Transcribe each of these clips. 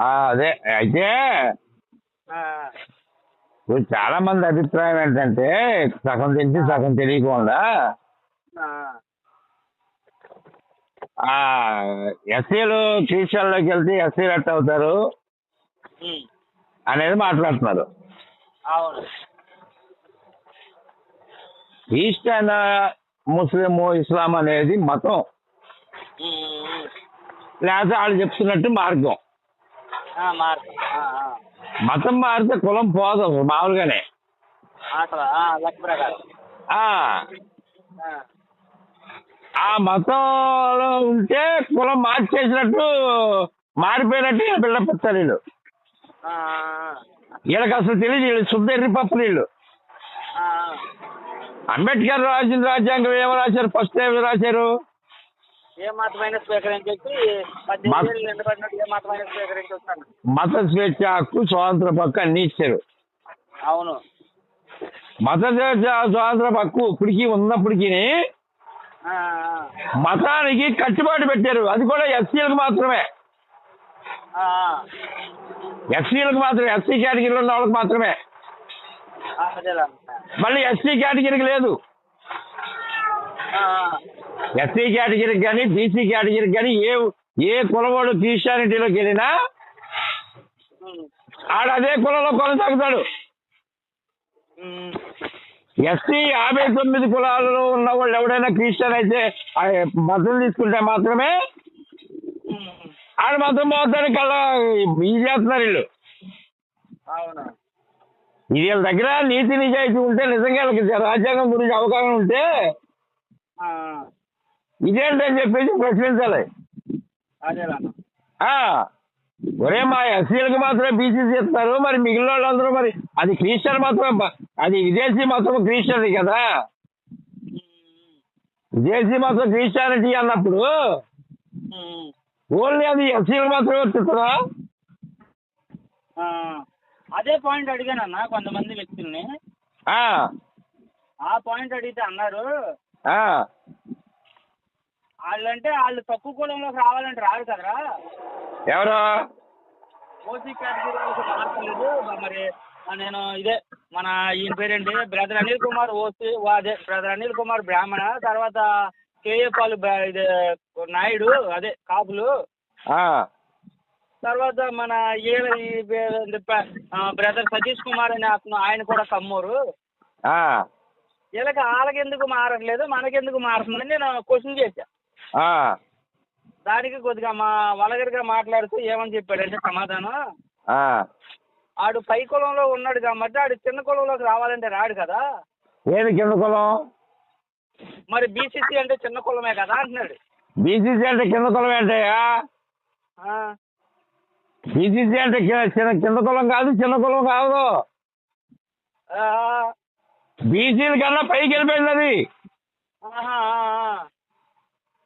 అదే. అయితే ఇప్పుడు చాలా మంది అభిప్రాయం ఏంటంటే సగం తెలిసి సగం తెలియకుండా ఎస్సీలు క్రిస్టియన్లోకి వెళ్తే ఎస్సీలు ఎట్ అవుతారు? అనేది మాట్లాడుతున్నారు. అవును. క్రిస్టియన్ ముస్లిం ఇస్లాం అనేది మతం. లేకపోతే వాళ్ళు చెప్తున్నట్టు మార్గం. మతం మారితే కులం పోదు మామూలుగానే. అసలు ఆ, లెక్క ప్రకారం. ఆ. ఆ, ఆ మతంలో ఉంటే కులం మార్చేసినట్టు మారిపోయినట్టు ఇస్తారు వీళ్ళు ఆ, వీళ్ళకి అసలు తెలియదు వీళ్ళు శుద్ధ ఎర్రి పప్పులు వీళ్ళు ఆ, అంబేద్కర్ రాసిన రాజ్యాంగం ఏమో రాశారు ఫస్ట్ ఏమి రాశారు? ఏ పద్దెనిమిది ఏళ్ళు నిండబడినట్టు వస్తాను మత స్వేచ్ఛ హక్కు స్వాతంత్ర హక్కు అన్ని ఇచ్చారు. అవును. మత స్వేచ్ఛ స్వాతంత్ర హక్కు ఇప్పటికీ ఉన్నప్పటికీ ఆ, మతానికి కట్టుబాటు పెట్టారు. అది కూడా ఎస్సీలకు మాత్రమే. ఆ, ఎస్సీలకు మాత్రమే. ఎస్సీ కేటగిరీలో ఉన్న వాళ్ళకి మాత్రమే. ఆ, అదేలా. మళ్ళీ ఎస్సీ కేటగిరీకి లేదు. ఆ, ఎస్సీ కేటగిరీకి కానీ బీసీ కేటగిరీకి కానీ ఏ ఏ కులవాడు క్రిస్టియానిటీలోకి వెళ్ళినా ఆడ అదే కులంలో కొనసాగుతాడు. ఎస్సీ యాభై తొమ్మిది కులాలలో ఉన్న వాళ్ళు ఎవడైనా క్రిస్టియన్ అయితే మతం తీసుకుంటే మాత్రమే ఆడ మతం పోతాడు కల్లా ఇది చేస్తున్నారు వీళ్ళు. వీళ్ళ దగ్గర నీతి నిజాయితీ ఉంటే నిజంగా వీళ్ళకి రాజ్యాంగం గురించి అవగాహన ఉంటే ఇదేంటని చెప్పేసి ప్రశ్నించాలి. ఒరే మా ఎస్సీలకు మాత్రమే బీసీసీ ఇస్తారు మరి మిగిలిన వాళ్ళందరూ మరి అది క్రిస్టియన్ మాత్రమే అది విదేశీ మతం క్రిస్టియన్ కదా. విదేశీ మతం క్రిస్టియానిటీ అన్నప్పుడు ఓన్లీ అది ఎస్సీలకు మాత్రమే వర్తిస్తుందా ఆ, అదే పాయింట్ అడిగానన్న కొంతమంది వ్యక్తుల్ని. ఆ, ఆ పాయింట్ అడిగితే అన్నారు ఆ, వాళ్ళంటే వాళ్ళు తక్కువ కులంలోకి రావాలంటే రారు కదరా. ఎవరు? ఓసీ కేటగిరీ వాళ్ళకి మార్చలేదు. మరి నేను ఇదే మన ఈయన పేరేంటి? బ్రదర్ అనిల్ కుమార్ ఓసీ అదే బ్రదర్ అనిల్ కుమార్ బ్రాహ్మణ తర్వాత కేఏ పాల్ ఇది నాయుడు అదే కాపులు. తర్వాత మన ఆ, బ్రదర్ సతీష్ కుమార్ అనే అతను ఆయన కూడా కమ్మూరు. వీళ్ళకి వాళ్ళకి ఎందుకు మారట్లేదు? మనకెందుకు మారుతుందని నేను క్వశ్చన్ చేశా. దానికి కొద్దిగా మా వలగరిగా మాట్లాడుతూ ఏమని చెప్పాడంటే సమాధానం. ఆడు పై కులంలో ఉన్నాడు కాబట్టి ఆడు చిన్న కులంలోకి రావాలంటే రాడు కదా? ఏది కింద కులం? మరి బీసీసీ అంటే చిన్న కులమే కదా అంటున్నాడు. బీసీసీ అంటే కింద కులం ఏంటయ్యా ఆ, బీసీసీ అంటే చిన్న కింద కులం కాదు చిన్న కులం కాదు. బీసీల కన్నా పైకి వెళ్ళిపోయింది అది.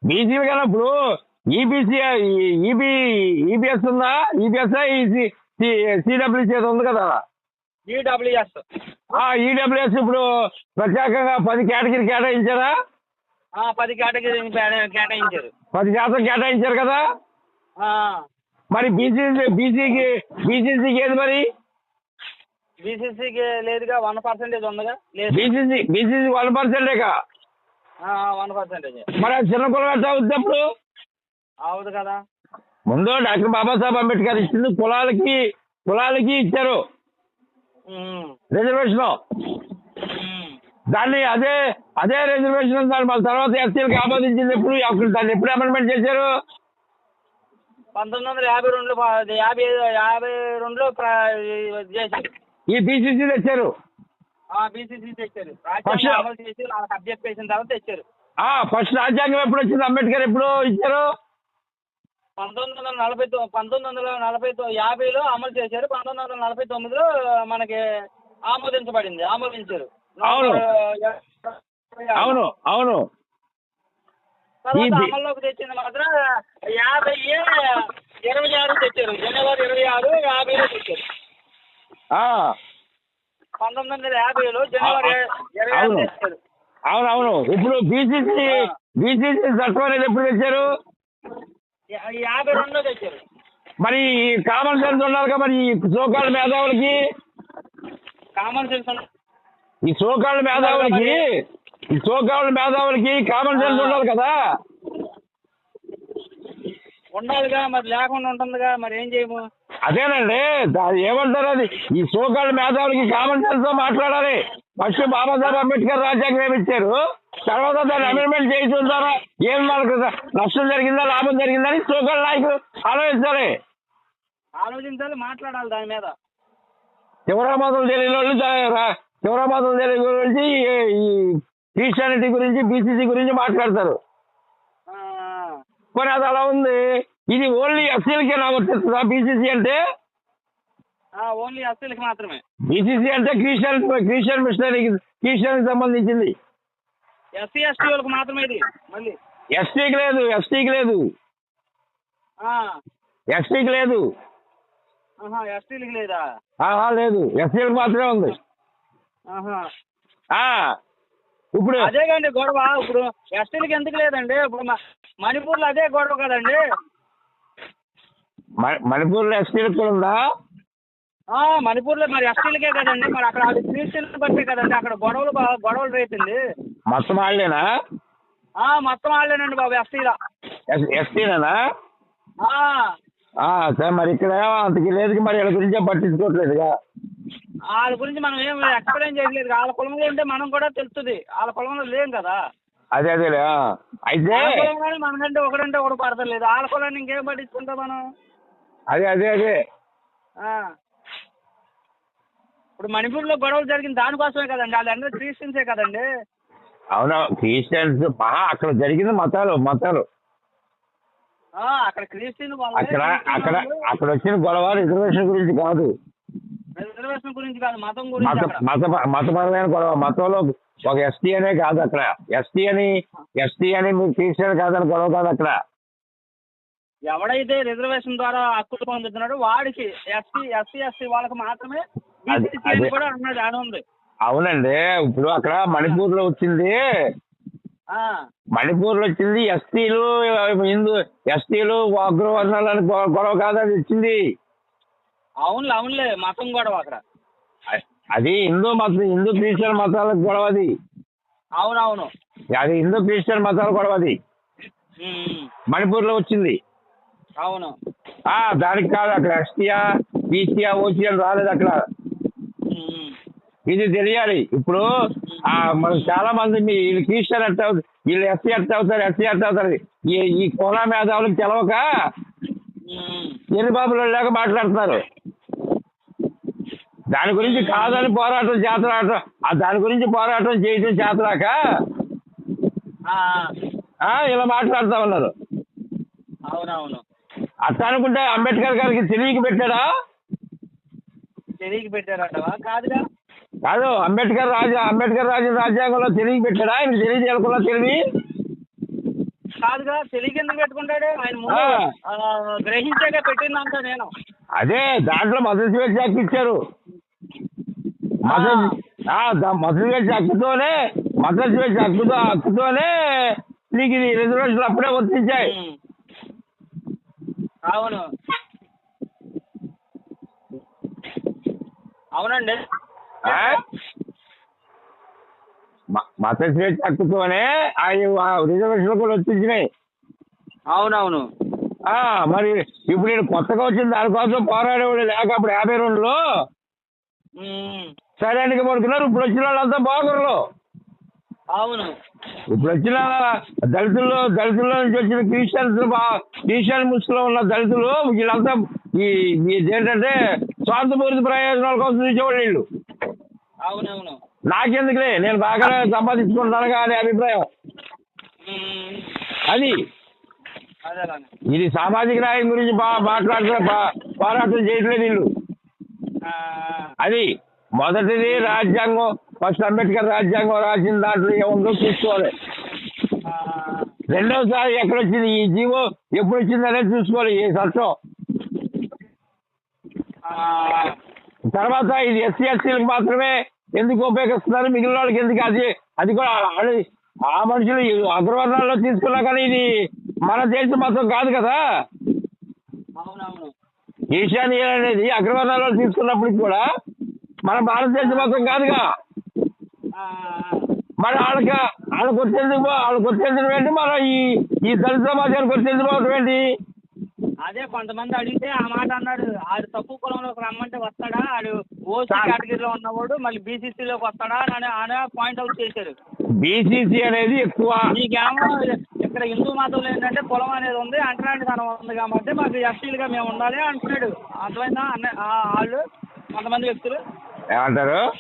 బీసీల కన్నా ఇప్పుడు ఈబీసీ ఈబీ ఈబీఎస్ ఉందా? ఈబీఎస్ ఈసీ సిడబ్ల్యూసీ ఉంది కదా? ఈడబ్ల్యూఎస్ ఆ ఈడబ్ల్యూఎస్ ఇప్పుడు ప్రత్యేకంగా పది కేటగిరీ కేటాయించారా? ఆ, పది కేటగిరీ కేటాయించారు. పది శాతం కేటాయించారు కదా? ఆ, మరి బీసీ బీసీకి బీసీసీకి ఏది మరి? బీసీసీకి లేదుగా వన్ పర్సెంటేజ్ ఉందిగా. బీసీసీ బీసీసీ వన్ పర్సెంటేగా వన్ పర్సెంటేజ్. మరి చిన్న కులం అవుతుంది అప్పుడు? అవుదు కదా. ముందు డాక్టర్ బాబాసాహెబ్ అంబేద్కర్ ఇచ్చింది కులాలకి కులాలకి ఇచ్చారు. రిజర్వేషన్. దాన్ని అదే అదే రిజర్వేషన్ దాన్ని మళ్ళీ తర్వాత ఎస్సీలకు ఆమోదించింది ఎప్పుడు? అప్పుడు దాన్ని ఎప్పుడు అమెండ్మెంట్ చేశారు? పంతొమ్మిది వందల యాభై రెండులో అది యాభై యాభై రెండులో ఈ బీసీసీ తెచ్చారు. బీసీసీ తెచ్చారు. ఫస్ట్- రాజ్యాంగం అమలు చేసి వాళ్ళకి అబ్జెక్ట్ చేసిన తర్వాత తెచ్చారు. ఆ ఫస్ట్ రాజ్యాంగం ఎప్పుడు వచ్చింది? అంబేద్కర్ ఎప్పుడు ఇచ్చారు? పంతొమ్మిది వందల నలభై పంతొమ్మిది వందల నలభై యాభైలో అమలు చేశారు. పంతొమ్మిది వందల నలభై తొమ్మిదిలో మనకి ఆమోదించబడింది. ఆమోదించారు. అవును. అవును అవును. తర్వాత అమల్లోకి తెచ్చింది మాత్రం యాభై ఇరవై ఆరు తెచ్చారు. జనవరి ఇరవై ఆరు యాభైలో తెచ్చారు. పంతొమ్మిది వందల యాభైలో జనవరి అవును. అవును అవును ఇప్పుడు బీసీసీ బీసీసీ అనేది ఎప్పుడు తెచ్చారు? యాభై రెండులో తెచ్చారు. మరి కామన్ సెన్స్ ఉండాలి కదా మరి ఈ సోకాళ్ళ మేధావులకి? కామన్ సెన్స్ ఈ సోకాళ్ళ మేధావులకి ఈ సోకాళ్ళ మేధావులకి కామన్ సెన్స్ ఉండాలి కదా? ఉండాలిగా మరి లేకుండా ఉంటుందిగా మరి ఏం చేయము? అదేనండి దా- ఏమంటారు అది? ఈ సోకాళ్ళ మేధావులకి కామన్ సెన్స్తో మాట్లాడాలి. ఫస్ట్ బాబాసాహెబ్ అంబేద్కర్ రాజ్యాంగం ఇచ్చారు? తర్వాత దాన్ని అమెండ్మెంట్ చేయించిన ద్వారా ఏం మనకు నష్టం జరిగిందా లాభం జరిగిందని సోకాళ్ళ నాయకులు ఆలోచించాలి. ఆలోచించాలి మాట్లాడాలి దాని మీద. శివరామాదులు తెలియని వాళ్ళు శివరామాదులు తెలియని గురించి ఈ- క్రిస్టియానిటీ గురించి బీసీసీ గురించి మాట్లాడతారు. మరి అది అలా ఉంది. ఇది ఓన్లీ ఎస్సీలకే వర్తిస్తుందా బీసీసీ అంటే? ఆ, ఓన్లీ అస్సలకి మాత్రమే. బీసీసీ అంటే క్రిస్టియన్ క్రిస్టియన్ మిషనరీ క్రిస్టియన్ సంబంధించింది. ఎస్సీ ఎస్టీ వాళ్ళకి మాత్రమే ఇది మళ్ళీ. ఎస్టీకి లేదు ఎస్టీకి లేదు. ఆ, ఎస్టీకి లేదు. ఎస్టీలకి లేదా? లేదు. ఎస్సీలకు మాత్రమే ఉంది. ఇప్పుడు అదే కండి గొడవ. ఇప్పుడు ఎస్టీలకి ఎందుకు లేదండి? ఇప్పుడు మణిపూర్లో అదే గొడవ కదండి. మణిపూర్లో ఎస్టీలకు కూడా ఉందా? ఆ, మణిపూర్లో మరి ఎస్టీలకే కదండి. మరి అక్కడ అది క్రిస్టియన్ బట్టే కదండి. అక్కడ గొడవలు గొడవలు రేపింది. మొత్తం వాళ్ళేనా? ఆ, మొత్తం వాళ్ళేనండి బాబు ఎస్టీలో ఎస్టీనేనా సరే మరి ఇక్కడ అంతకి లేదు మరి వీళ్ళ గురించే పట్టించుకోవట్లేదుగా? వాళ్ళ గురించి మనం ఏం ఎక్స్ప్లెయిన్ చేయలేదు వాళ్ళ కులంలో ఉంటే మనం కూడా తెలుస్తుంది. వాళ్ళ కులంలో లేం కదా. అదే అదేలే ఆ. అయితే మనకంటే ఒకడంటే ఒకడు పడతలేదు. వాళ్ళ కులాన్ని ఇంకేం పట్టించుకుంటాం మనం? అదే అదే అదే. ఆ. ఇప్పుడు మణిపూర్లో గొడవలు జరిగింది దానికోసమే కదండి వాళ్ళందరూ క్రిస్టియన్సే కదండి. అవును క్రిస్టియన్స్ మహా అక్కడ జరిగింది మతాలు మతాలు. ఆ, అక్కడ క్రిస్టియన్ అక్కడ అక్కడ అక్కడ వచ్చిన గొడవ రిజర్వేషన్ గురించి కాదు. రిజర్వేషన్ గురించి కాదు మతం గురించి మత మతపరమైన గొడవ. మతంలో ఒక ఎస్టీ అనే కాదు అక్కడ. ఎస్టీ అని ఎస్టీ అని మీరు క్రిస్టియన్ కాదని గొడవ కాదు అక్కడ. ఎవడైతే రిజర్వేషన్ ద్వారా హక్కులు పొందుతున్నాడో వాడికి ఎస్సీ ఎస్సీ ఎస్టీ వాళ్ళకి మాత్రమే అని. కూడా అన్నది అని ఉంది. అవునండి. ఇప్పుడు అక్కడ మణిపూర్లో వచ్చింది. ఆ, మణిపూర్లో వచ్చింది. ఎస్టీలు హిందూ ఎస్టీలు అగ్రవర్ణాలని గొడవ కాదు అది వచ్చింది అవునులే అవునులే. మతం గొడవ అక్కడ. అది హిందూ మతం హిందూ క్రిస్టియన్ మతాలకు గొడవ అది. అవునవును. అది హిందూ క్రిస్టియన్ మతాల గొడవ అది. మణిపూర్లో వచ్చింది. అవును. ఆ దానికి కాదు అక్కడ ఎస్టీయా బీసీయా ఓసీయా రాలేదు అక్కడ. ఇది తెలియాలి. ఇప్పుడు ఆ మనకు చాలా మంది మీ వీళ్ళు క్రిస్టియన్ అవుతారు వీళ్ళు ఎస్సీ ఎట్ట అవుతారు ఎస్సీ ఎట్ట అవుతారు. ఈ ఈ కుల మేధావులకు తెలవక ఉమ్, ఎన్ని బాబులు లేక మాట్లాడుతున్నారు. దాని గురించి కాదని పోరాటం చేతరాట ఆ దాని గురించి పోరాటం చేయటం చేతరాక ఆ, ఆ, ఇలా మాట్లాడుతా ఉన్నారు. అవునవును. అట్లా అనుకుంటే అంబేద్కర్ గారికి తెలియక పెట్టాడా? తెలియకి పెట్టారంటవా కాదుగా కాదు అంబేద్కర్ రాజా అంబేద్కర్ రాజు రాజ్యాంగంలో తెలియక పెట్టాడా? ఆయన తెలియజేయకుండా తెలివి? కాదుగా తెలియకి ఎందుకు పెట్టుకుంటాడు? ఆయన గ్రహించాక పెట్టిందంట నేను. అదే దాంట్లో మత స్వేచ్ఛ హక్కు ఇచ్చారు. మత స్వేచ్ఛ హక్కుతోనే మత స్వేచ్ఛ హక్కుతో హక్కుతోనే నీకు ఇది రిజర్వేషన్ అప్పుడే వర్తించాయి. అవును. అవునండి. మత స్వేచ్ఛ హక్కుతోనే రిజర్వేషన్ కూడా వర్తించినాయి అవునవును. ఆ, మరి ఇప్పుడు నేను కొత్తగా వచ్చిన దానికోసం పోరాడేవాడు లేక అప్పుడు యాభై రెండులో ఉమ్. సరైనకి పడుతున్నారు ఇప్పుడు వచ్చిన వాళ్ళంతా బాగుర్రు. అవును. ఇప్పుడు వచ్చిన దళితుల్లో దళితుల్లో నుంచి వచ్చిన క్రిస్టియన్స్ క్రిస్టియన్ ముస్లిం ఉన్న దళితులు వీళ్ళంతా ఈ ఏంటంటే స్వార్థపూరిత ప్రయోజనాల కోసం చూసేవాళ్ళు వీళ్ళు. అవునవును. నాకెందుకులే? నేను బాగా సంపాదించుకుంటాను అనే అభిప్రాయం. అది. ఇది సామాజిక న్యాయం గురించి మాట్లాడుతున్న పోరాటం చేయట్లేదు వీళ్ళు. అది. మొదటిది రాజ్యాంగం. ఫస్ట్ అంబేద్కర్ రాజ్యాంగం రాసిన దాంట్లో ఏముందో చూసుకోవాలి. ఆ, రెండోసారి ఎక్కడ వచ్చింది ఈ జీవో ఎప్పుడు వచ్చింది అనేది చూసుకోవాలి ఈ చట్టం ఆ, తర్వాత ఇది ఎస్సీ ఎస్సీలకు మాత్రమే ఎందుకు ఉపయోగిస్తున్నారు? మిగిలిన వాళ్ళకి ఎందుకు అది? అది కూడా ఆ- మనుషులు అగ్రవర్ణాల్లో తీసుకున్నా కానీ ఇది మన దేశం మొత్తం కాదు కదా. ఈశాన్య అనేది అగ్రవర్ణాలు తీసుకున్నప్పుడు కూడా మన భారతదేశం మొత్తం కాదుగా. మరి వాళ్ళకి వాళ్ళకి వచ్చేందుకు పో- వాళ్ళకి వచ్చేందుకు ఏంటి? మన ఈ ఈ దళిత సమాజానికి వచ్చేందుకు పోవటం ఏంటి? అదే కొంతమంది అడిగితే ఆ మాట అన్నాడు. ఆడు తక్కువ కులంలోకి రమ్మంటే వస్తాడా? ఆడు ఓసీ కేటగిరీలో ఉన్నవాడు మళ్ళీ బీసీసీలోకి వస్తాడా? అని ఆయన పాయింట్ అవుట్ చేశారు. బీసీసీ అనేది ఎక్కువ. మీకేమో ఇక్కడ హిందూ మతంలో ఏంటంటే కులం అనేది ఉంది అంటరానితనం ఉంది కాబట్టి మాకు ఎస్టీలుగా మేము ఉండాలి అంటున్నాడు. అర్థమైందా? అన్న వాళ్ళు కొంతమంది వ్యక్తులు. ఏమంటారు?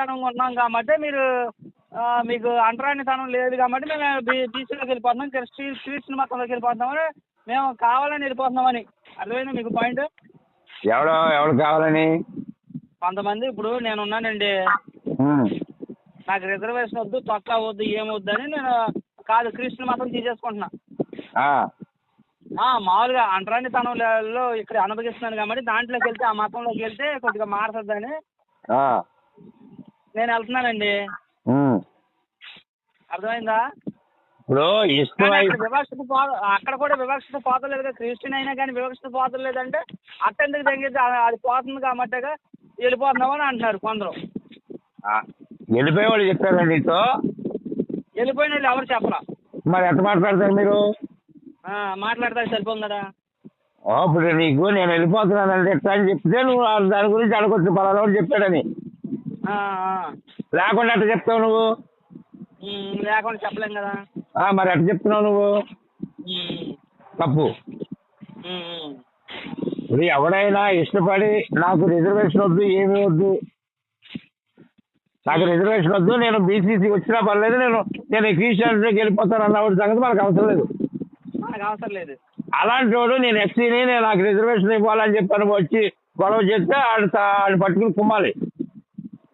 అంటరానితనం ఉన్నాం కాబట్టి మీరు మీకు అంటరానితనం లేదు కాబట్టి మేము బీ- బీసీలోకి వెళ్ళిపోతున్నాం క్రిస్టి క్రిస్టియన్ మతంలోకి వెళ్ళిపోతున్నామని మేము కావాలని వెళ్ళిపోతున్నామని. అర్థమైందా మీకు పాయింట్? ఎవడో ఎవడు కావాలని? కొంతమంది ఇప్పుడు నేను ఉన్నానండి. నాకు రిజర్వేషన్ వద్దు తొక్క వద్దు ఏమొద్దు అని నేను కాదు క్రిస్టియన్ మతం తీసేసుకుంటున్నా. మామూలుగా అంటరానితనంలో ఇక్కడ అనుభవిస్తున్నాను కాబట్టి దాంట్లోకి వెళ్తే ఆ మతంలోకి వెళ్తే కొద్దిగా మారుతుందని. నేను వెళ్తున్నానండి. అర్థమైందా? ఇప్పుడు వివక్షత అక్కడ కూడా వివక్షత పోతలేదు కదా. క్రిస్టియన్ అయినా కానీ వివక్షత పోతలేదంటే అట్టెందుకు తగ్గితే అది పోతుంది కాబట్టిగా వెళ్ళిపోతున్నామని అంటున్నారు కొందరు. ఆ, వెళ్ళిపోయే వాళ్ళు చెప్తారా నీతో? వెళ్ళిపోయిన వాళ్ళు ఎవరు చెప్పరా మరి ఎట్ట మాట్లాడతారు మీరు? ఆ, మాట్లాడతారు ఓ, ఇప్పుడు నీకు నేను వెళ్ళిపోతున్నానంటే ఎట్లా అని చెప్తే నువ్వు దాని గురించి అడగొచ్చు పలానా చెప్పాడని. లేకుండా ఎట్ట చెప్తావు నువ్వు? లేకుండా చెప్పలేం కదా. మరి ఎట్ట చెప్తున్నావు నువ్వు? తప్పు. ఇప్పుడు ఎవడైనా ఇష్టపడి నాకు రిజర్వేషన్ వద్దు ఏమీ వద్దు. నాకు రిజర్వేషన్ వద్దు నేను బీసీసీ వచ్చినా పర్లేదు నేను నేను క్రిస్టియానిటీకి వెళ్ళిపోతాను అన్నవాడి సంగతి మనకు అవసరం లేదు. మనకు అవసరం లేదు. అలాంటి వాడు నేను ఎస్సీని నేను నాకు రిజర్వేషన్ ఇవ్వాలని చెప్పని వచ్చి గొడవ చేస్తే ఆడు ఆడు పట్టుకుని కుమ్మాలి కుమ్మాలి ఆ? ఆ, కుమ్మాలి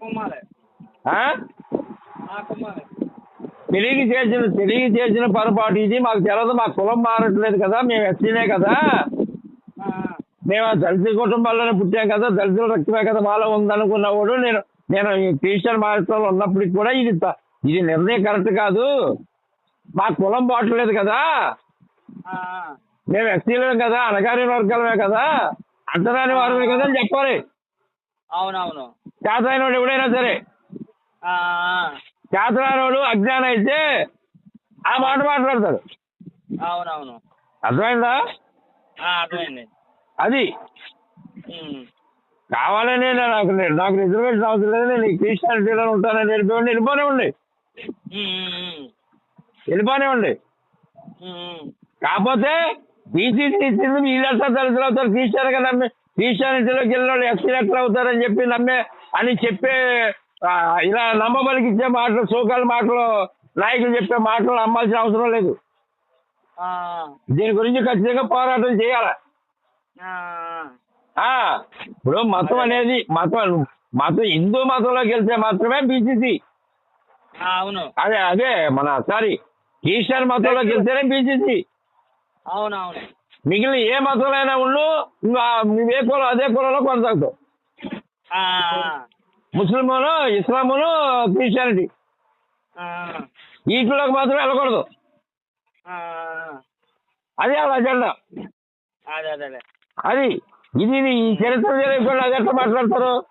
తెలియక చేసిన తెలియక చేసిన పొరపాటు ఇది. మాకు తెలియదు మా కులం మారట్లేదు కదా మేము ఎస్సీనే కదా. మేము దళిత కుటుంబాల్లోనే పుట్టాం కదా దళితుల రక్తమే కదా మాలో ఉందనుకున్నవాడు నేను నేను క్రిస్టియన్ మార్గంలో ఉన్నప్పటికి కూడా ఇది ఇది నిర్ణయం కరెక్ట్ కాదు. మా కులం బాటలేదు కదా. మేము ఎస్సీలమే కదా అనగారిన వర్గాలమే కదా. అంటరాని వారమే కదా అని చెప్పాలి. అవునవును. చేతనైన వాడు ఎవడైనా సరే. ఆ, చేతనైనవాడు అజ్ఞానం అయితే ఆ మాట మాట్లాడతాడు. అవునవును. అర్థమైందా? ఆ, అర్థమైంది. అది. కావాలని నాకు నాకు రిజర్వేషన్ అవసరం లేదు. నేను క్రిస్టియానిటీలో ఉంటానని వెళ్ళిపోనివ్వండి ఉమ్, ఉమ్, వెళ్ళిపోనివ్వండి. కాకపోతే బీసీసీ ఇచ్చింది వీళ్ళంతా దళితులు అవుతారు. క్రిస్టియన్గా నమ్మి క్రిస్టియానిటీలోకి వెళ్ళిన వాళ్ళు ఎట్లా అవుతారని చెప్పి నమ్మే అని చెప్పే ఇలా నమ్మబలికి ఇచ్చే మాటలు సోకాల మాటలు నాయకులు చెప్పే మాటలు నమ్మాల్సిన అవసరం లేదు. దీని గురించి ఖచ్చితంగా పోరాటం చేయాలి. ఇప్పుడు మతం అనేది మతం మతం హిందూ మతంలోకి వెళ్తే మాత్రమే బీసీసీ. అవును. అదే అదే మన సారీ క్రిస్టియన్ మతంలోకి వెళ్తేనే బీసీసీ. అవునవును. మిగిలిన ఏ మతంలో అయినా ఉండు నువ్వు ఏ కులం అదే కులంలో కొనసాగుతావు. ఆ, ముస్లింలు ఇస్లాములు క్రిస్టియానిటీ. వీటిలోకి మాత్రం వెళ్ళకూడదు. అది వాళ్ళ అజెండా. అదే ఇది ఈ చరిత్ర తెలియకుండా అది ఎట్లా మాట్లాడతారు?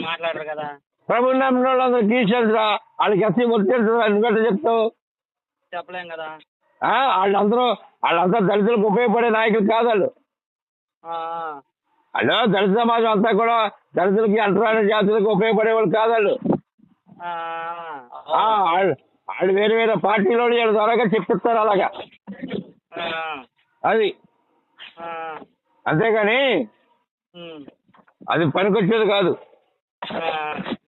మాట్లాడరు కదా. ప్రభు నమ్మిన వాళ్ళందరూ క్రిస్టియన్స్ వాళ్ళకి ఎస్సీ వచ్చేసి ఎందుకంటే చెప్తావు? చెప్పలేం కదా. వాళ్ళందరూ వాళ్ళంతా దళితులకు ఉపయోగపడే నాయకులు కాదు వాళ్ళు. వాళ్ళు దళిత సమాజం అంతా కూడా దళితులకి అంటరాని జాతులకు ఉపయోగపడే వాళ్ళు కాదు వాళ్ళు. వాళ్ళు వేరే వేరే పార్టీలో వీళ్ళ ద్వారాగా చెప్పిస్తారు అలాగా. అది. అంతేగాని అది పనికొచ్చేది కాదు.